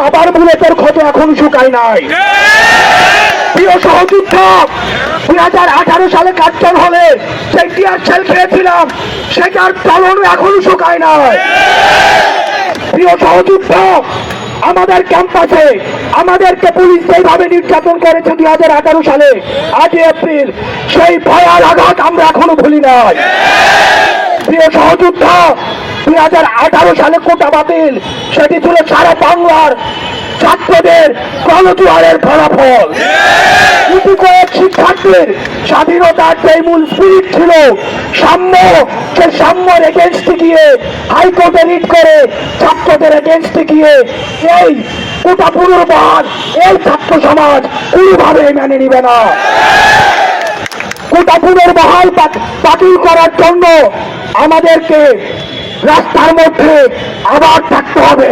Rubber বুলেটের ক্ষত এখন শুকায় নাই। প্রিয় সহযুদ্ধ, দুই হাজার আঠারো সালে কার্জন হলে সেই টিয়ার সেল খেয়েছিলাম সেটার চলন এখনও শুকায় নাই। প্রিয় সহযুদ্ধ, আমাদের ক্যাম্পাসে, আমাদেরকে পুলিশ যেভাবে নির্যাতন করেছে দুই হাজার আঠারো সালে আজই এপ্রিল, সেই ভয়াল আঘাত আমরা এখনও ভুলি নাই। প্রিয় সহযুদ্ধ দুই হাজার আঠারো সালে কোটা বাতিল। সেটি ছিল সারা বাংলার ছাত্রদের গণজোয়ারের ফলাফল। শিক্ষার্থীর স্বাধীনতার যে মূল স্পিরিট ছিল, সাম্য সে সাম্যর এগেনস্টে গিয়ে হাইকোর্টে রিট করে ছাত্রদের এগেনস্টে গিয়ে এই কোটা পুনর্বহাল, এই ছাত্র সমাজ কোনোভাবে মেনে নিবে না। কোটা পুনর্বহাল বাত- বাতিল করার জন্য আমাদেরকে রাস্তার মধ্যে আবার থাকতে হবে।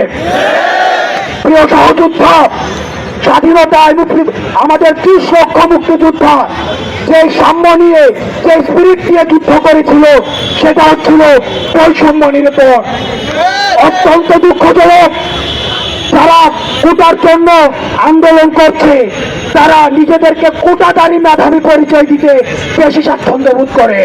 প্রিয় সহযোদ্ধা স্বাধীনতায় মুক্তি আমাদের ত্রিশ লক্ষ মুক্তিযোদ্ধা যে সাম্য নিয়ে যে স্পিরিট নিয়ে যুদ্ধ করেছিল, সেটা হচ্ছিল বৈষম্য নিরূপণ অত্যন্ত দুঃখজনক, যারা কোটার জন্য আন্দোলন করছে, তারা নিজেদেরকে কোটাদারি মেধাবী পরিচয় দিতে বেশি স্বাচ্ছন্দ্য বোধ করে।